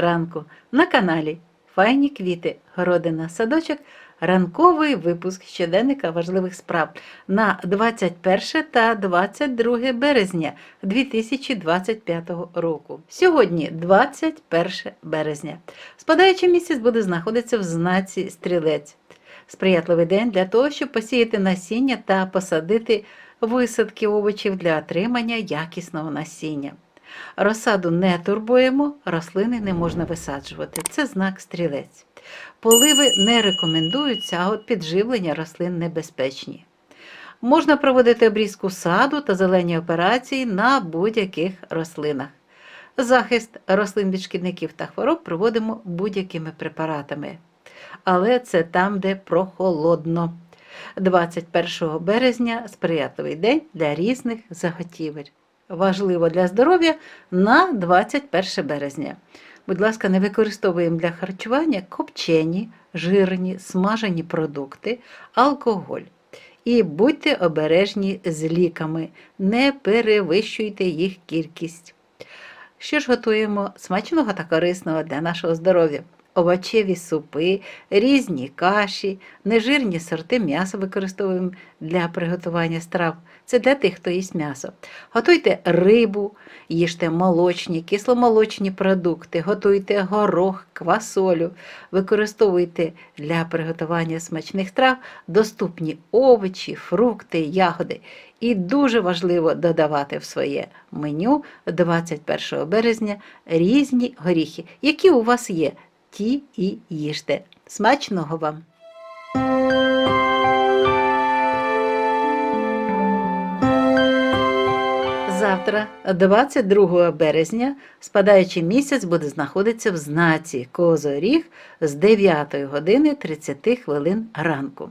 ранку на каналі Файні квіти, городина, садочок, ранковий випуск щоденника важливих справ на 21 та 22 березня 2025 року. Сьогодні 21 березня. Спадаючий місяць буде знаходитися в знаці стрілець. Сприятливий день для того, щоб посіяти насіння та посадити висадки овочів для отримання якісного насіння. Розсаду не турбуємо, рослини не можна висаджувати. Це знак стрілець. Поливи не рекомендуються, а от підживлення рослин небезпечні. Можна проводити обрізку саду та зелені операції на будь-яких рослинах. Захист рослин від шкідників та хвороб проводимо будь-якими препаратами. Але це там, де прохолодно. 21 березня сприятливий день для різних заготівель. Важливо для здоров'я на 21 березня. Будь ласка, не використовуємо для харчування копчені, жирні, смажені продукти, алкоголь. І будьте обережні з ліками, не перевищуйте їх кількість. Що ж готуємо смачного та корисного для нашого здоров'я? Овочеві супи, різні каші, нежирні сорти м'яса використовуємо для приготування страв. Це для тих, хто їсть м'ясо. Готуйте рибу, їжте молочні, кисломолочні продукти, готуйте горох, квасолю, використовуйте для приготування смачних страв доступні овочі, фрукти, ягоди. І дуже важливо додавати в своє меню 21 березня різні горіхи, які у вас є ті і їжте. Смачного вам! Завтра, 22 березня, спадаючий місяць буде знаходитися в знаці Козоріг з 9 години 30 хвилин ранку.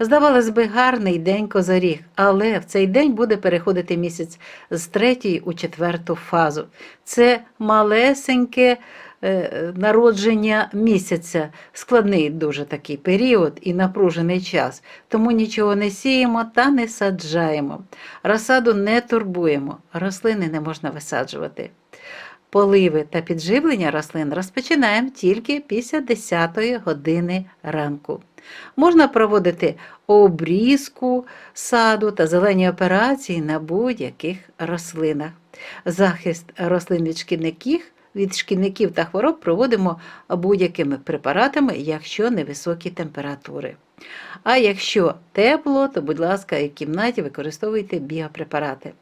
Здавалось би, гарний день козоріг, але в цей день буде переходити місяць з третьої у четверту фазу. Це малесеньке народження місяця, складний дуже такий період і напружений час, тому нічого не сіємо та не саджаємо. Розсаду не турбуємо, рослини не можна висаджувати. Поливи та підживлення рослин розпочинаємо тільки після 10 години ранку. Можна проводити обрізку саду та зелені операції на будь-яких рослинах. Захист рослин від шкідників, від шкідників та хвороб проводимо будь-якими препаратами, якщо невисокі температури. А якщо тепло, то, будь ласка, і в кімнаті використовуйте біопрепарати.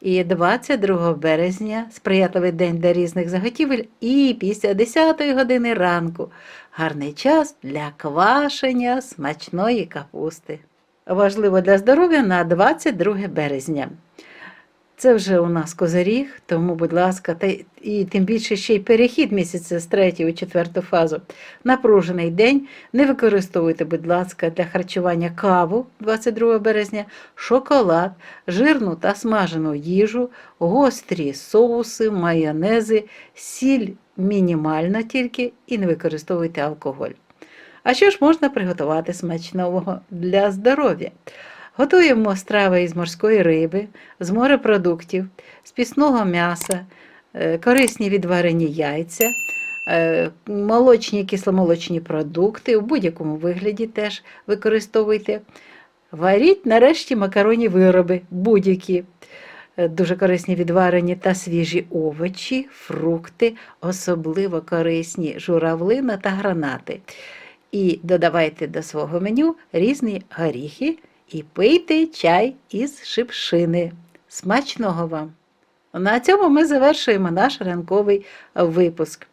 І 22 березня сприятливий день для різних заготівель, і після 10 години ранку гарний час для квашення смачної капусти. Важливо для здоров'я на 22 березня. Це вже у нас козиріг, тому, будь ласка, та і тим більше ще й перехід місяця з 3 у 4 фазу. Напружений день. Не використовуйте, будь ласка, для харчування каву 22 березня, шоколад, жирну та смажену їжу, гострі соуси, майонези, сіль мінімальна тільки і не використовуйте алкоголь. А що ж можна приготувати смачного для здоров'я? Готуємо страви із морської риби, з морепродуктів, з пісного м'яса, е, корисні відварені яйця, е, молочні кисломолочні продукти, у будь-якому вигляді теж використовуйте. Варіть нарешті макаронні вироби, будь-які. Е, Дуже корисні відварені та свіжі овочі, фрукти, особливо корисні журавлина та гранати. І додавайте до свого меню різні горіхи і пийте чай із шипшини. Смачного вам! На цьому ми завершуємо наш ранковий випуск.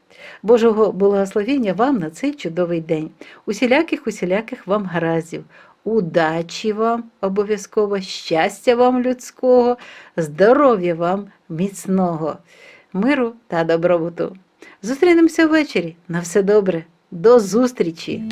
Божого благословення вам на цей чудовий день. Усіляких, усіляких вам гаразів. Удачі вам обов'язково, щастя вам людського, здоров'я вам міцного, миру та добробуту. Зустрінемося ввечері. На все добре. До зустрічі!